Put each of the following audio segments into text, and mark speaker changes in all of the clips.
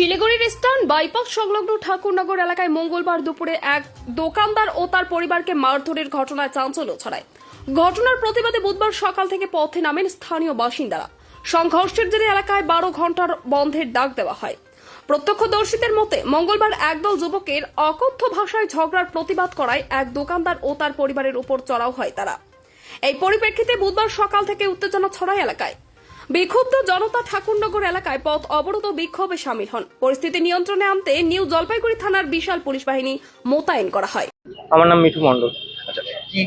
Speaker 1: শিলিগুড়ির eastern bypass সংলগ্ন ঠাকুরনগর এলাকায় মঙ্গলবার দুপুরে এক দোকানদার ও তার পরিবারকে মারধরের ঘটনায় চাঞ্চল্য ছড়ায়। ঘটনার প্রতিবাদে বুধবার সকাল থেকে পথে নামেন স্থানীয় বাসিন্দারা। সংঘর্ষের জেরে এলাকায় বারো ঘণ্টার বন্ধের ডাক দেওয়া হয়। প্রত্যক্ষদর্শীদের মতে, মঙ্গলবার একদল যুবকের অকথ্য ভাষায় ঝগড়ার প্রতিবাদ করায় এক দোকানদার ও তার পরিবারের উপর চড়াও হয় তারা। এই পরিপ্রেক্ষিতে বুধবার সকাল থেকে উত্তেজনা ছড়ায় এলাকায়। বিক্ষুব্ধ জনতা ঠাকুরনগর এলাকায় পথ অবরোধ ও বিক্ষোভে সামিল হন। পরিস্থিতি নিয়ন্ত্রণে আনতে নিউ জলপাইগুড়ি থানার বিশাল পুলিশ বাহিনী মোতায়েন করা হয়।
Speaker 2: আমার নাম মিঠু মণ্ডল।
Speaker 3: আচ্ছা কি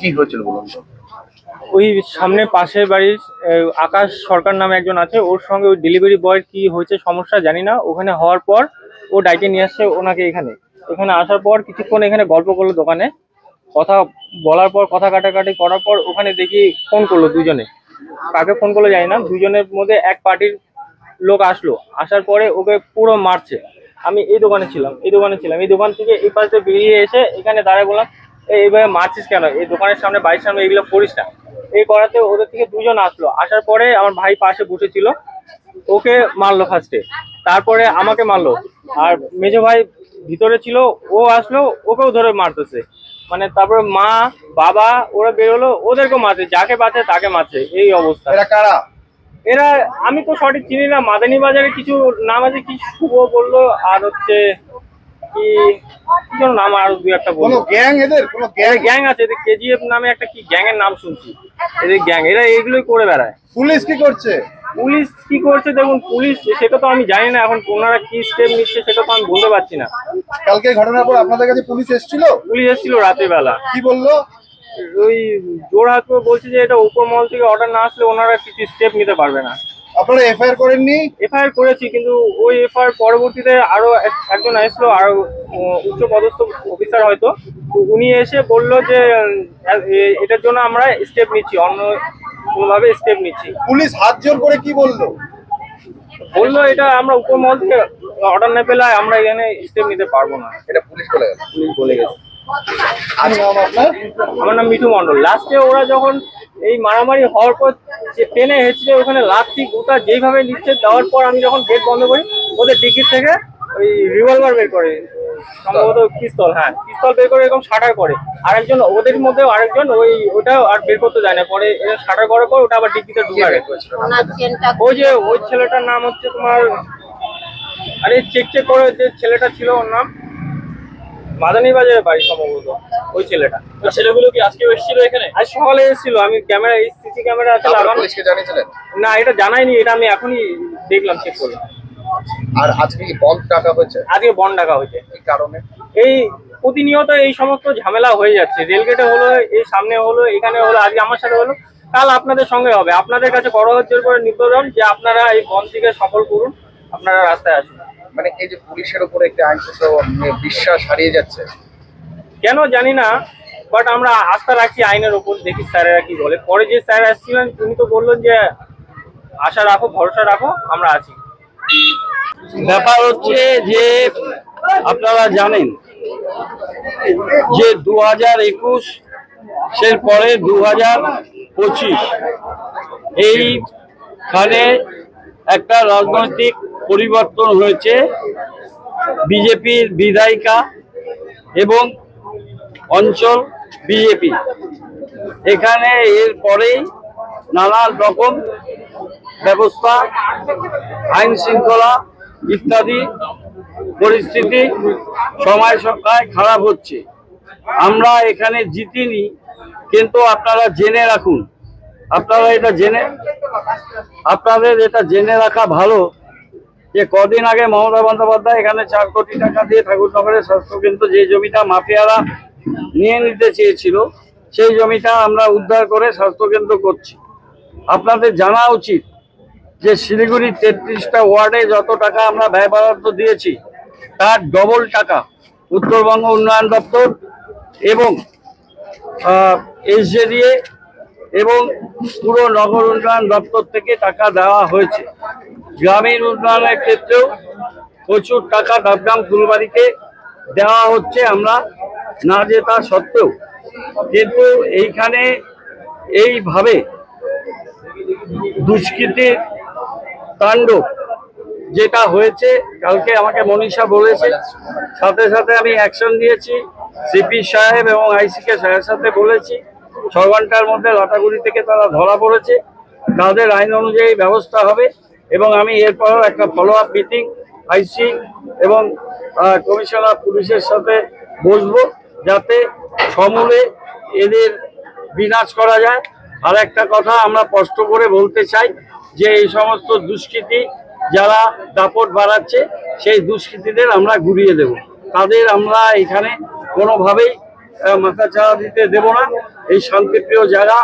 Speaker 3: কি হয়েছিল বলুন
Speaker 2: ওই সামনে পাশের বাড়ির আকাশ সরকার নামে একজন আছে ওর সঙ্গে ওই ডেলিভারি বয়ের কি হয়েছে সমস্যা জানি না। ওখানে হওয়ার পর ও ডাইকে নিয়ে আসছে ওনাকে এখানে। এখানে আসার পর কিছুক্ষণ এখানে গল্প করল দোকানে। কথা বলার পর কথা কাটাকাটি করার পর ওখানে দেখি ফোন করল দুজনে। কাকে ফোন করল জানি না, দুজনের মধ্যে এক পার্টির লোক আসলো, আসার পরে ওকে পুরো মারছে। আমি এই দোকানে ছিলাম, এই দোকানে ছিলাম, এই দোকান থেকে এই পাশে বেরিয়ে এসে এখানে দাঁড়ায় বললাম "এই এইভাবে মারছিস কেন? এই দোকানের সামনে, বাড়ির সামনে এগুলো করিস না। এই করাতে ওদের থেকে দুজন আসলো। আসার পরে আমার ভাই পাশে বসেছিল, ওকে মারলো ফার্স্টে তারপরে আমাকে মারলো। আর মেজো ভাই ভিতরে ছিল, ও আসলো, ওকেও ধরে মারতেছে। মানে তারপরে মা বাবা ওরা বেরোলো ওদেরকেও মারছে যাকে বাঁচে তাকে মারছে এই অবস্থা।
Speaker 3: এরা কারা?
Speaker 2: এরা আমি তো সঠিক চিনি না মাদানী বাজারে কিছু নাম আছে কি শুভ বলল আর হচ্ছে কি কি যেন নাম আর দু একটা বলল।
Speaker 3: গ্যাং এদের? কোনো গ্যাং?
Speaker 2: গ্যাং আছে এদের কেজিএফ নামে একটা কি গ্যাং এর নাম শুনছি। এদের গ্যাং এরা এগুলোই করে বেড়ায়।
Speaker 3: পুলিশ কি করছে?
Speaker 2: পুলিশ কি করছে দেখুন পুলিশ সেটা তো আমি জানি না এখন ওনারা কি স্টেপ নিচ্ছে সেটা তো আমি বলতে পারছি না।
Speaker 3: কালকে ঘটনার পর আপনাদের কাছে পুলিশ এসেছিল?
Speaker 2: পুলিশ এসেছিল বেলা
Speaker 3: কি বলল?
Speaker 2: ওই জোরহাট করে বলছে যে এটা উপর মহল থেকে অর্ডার না আসলে ওনারা কিছু স্টেপ নিতে পারবে না।
Speaker 3: আপনারা এফআইআর করেননি?
Speaker 2: এফআইআর করেছি কিন্তু ওই এফআইআর পরবর্তীতে আরও এক- একজন আসলো আরও উচ্চ পদস্থ অফিসার হয়তো। উনি এসে বলল যে এটার জন্য আমরা স্টেপ নিচ্ছি অন্য কোনোভাবে স্টেপ নিচ্ছি।
Speaker 3: পুলিশ হাত জোর করে কি বলল?
Speaker 2: বলল এটা আমরা উপর মহল থেকে অর্ডার না পেলে আমরা এখানে স্টেপ নিতে পারব না।
Speaker 3: এটা পুলিশ বলে গেল
Speaker 2: পুলিশ বলে গেছে। আমার নাম মিঠু মন্ডল লাস্টে ওরা যখন এই মারামারি হওয়ার পর যে ট্রেনে হেঁচড়ে ওখানে লাথি গোটা যেইভাবে নিচ্ছে দেওয়ার পর আমি যখন গেট বন্ধ করি ওদের টিকিট থেকে ওই রিভলভার বের করে। সম্ভবত পিস্তল হ্যাঁ পিস্তল বের করে এরকম শাটার করে। আরেকজন ওদের মধ্যে আরেকজন ওই ওটা আর বের করতে যায় না। পরে শাটার করার পর ওটা আবার
Speaker 4: ওনার চেনটা
Speaker 2: ওই যে ওই ছেলেটার নাম হচ্ছে তোমার আরে চেক চেক করে যে ছেলেটা ছিল ওর নাম। মাদানী বাজারে বাড়ি সম্ভবত ওই ছেলেটা। ছেলেগুলো কি আজকে এসেছিল এখানে? আজ সকালে এসেছিল আমি ক্যামেরা এই সিসি ক্যামেরা আছে লাগানো না এটা জানাইনি এটা আমি এখনই দেখলাম চেক করলাম।
Speaker 3: আর আজকে কি বন্ধ টাকা হয়েছে?
Speaker 2: আজকে বন ডাকা হয়েছে।
Speaker 3: এই কারণে?
Speaker 2: এই প্রতিনিয়ত এই সমস্ত ঝামেলা হয়ে যাচ্ছে। রেলগেটে হলো এই সামনে হলো এখানে হলো আজকে আমার সাথে হলো কাল আপনাদের সঙ্গে হবে। আপনাদের কাছে করজোর করে নিবেদন যে আপনারা এই বন্ধটিকে সফল করুন আপনারা রাস্তায় আসুন।
Speaker 3: মানে এই যে পুলিশের উপরে একটা আইনগত বিশ্বাস হারিয়ে যাচ্ছে।
Speaker 2: কেন জানি না বাট আমরা আস্থা রাখি আইনের ওপর দেখি স্যারেরা কি বলে। পরে যে স্যার আসছিলেন তিনি তো বললেন যে আশা রাখো ভরসা রাখো আমরা আছি।
Speaker 5: ব্যাপার হচ্ছে যে আপনারা জানেন যে দু হাজার একুশ এর পরে দু হাজার পঁচিশ এইখানে একটা রাজনৈতিক পরিবর্তন হয়েছে। বিজেপির বিধায়িকা এবং অঞ্চল বিজেপি। এখানে এর পরেই নানান রকম ব্যবস্থা, আইন শৃঙ্খলা ইত্যাদি পরিস্থিতি সময় সপ্তাহে খারাপ হচ্ছে। আমরা এখানে জিতিনি, কিন্তু আপনারা জেনে রাখুন। আপনারা এটা জেনে, আপনাদের এটা জেনে রাখা ভালো যে কদিন আগে মমতা বন্দ্যোপাধ্যায় এখানে চার কোটি টাকা দিয়ে ঠাকুরনগরের স্বাস্থ্যকেন্দ্র যে জমিটা মাফিয়ারা নিয়ে নিতে চেয়েছিল, সেই জমিটা আমরা উদ্ধার করে স্বাস্থ্যকেন্দ্র করছি। আপনাদের জানা উচিত যে শিলিগুড়ির তেত্রিশটা ওয়ার্ডে যত টাকা আমরা ব্যয় বরাদ্দ দিয়েছি, তার ডবল টাকা উত্তরবঙ্গ উন্নয়ন দপ্তর এবং এসজেডিএ এবং পুরো নগর উন্নয়ন দপ্তর থেকে টাকা দেওয়া হয়েছে। গ্রামীণ উন্নয়নের ক্ষেত্রেও প্রচুর টাকা ডাবগ্রাম ফুলবাড়িতে দেওয়া হচ্ছে আমরা না জেতা সত্ত্বেও। কিন্তু এইখানে এইভাবে দুষ্কৃতির তাণ্ডব যেটা হয়েছে, কালকে আমাকে মনীষা বলেছে। সাথে সাথে আমি অ্যাকশন দিয়েছি সিপি সাহেব এবং আইসিকে সাহেবের সাথে বলেছি। ছ ঘণ্টার মধ্যে লাটাগুড়ি থেকে তারা ধরা পড়েছে। তাদের আইন অনুযায়ী ব্যবস্থা হবে এবং আমি এরপর একটা ফলো আপ মিটিং আইসি এবং কমিশনার পুলিশের সাথে বসবো যাতে সমূলে এদের বিনাশ করা যায়। আর একটা কথা আমরা স্পষ্ট করে বলতে চাই যে এই সমস্ত দুষ্কৃতি যারা দাপট বাড়াচ্ছে, সেই দুষ্কৃতীদের আমরা ঘুরিয়ে দেব। তাদের আমরা এখানে কোনোভাবেই মাথা চাড়া দিতে দেব না। এই শান্তিপ্রিয় জায়গা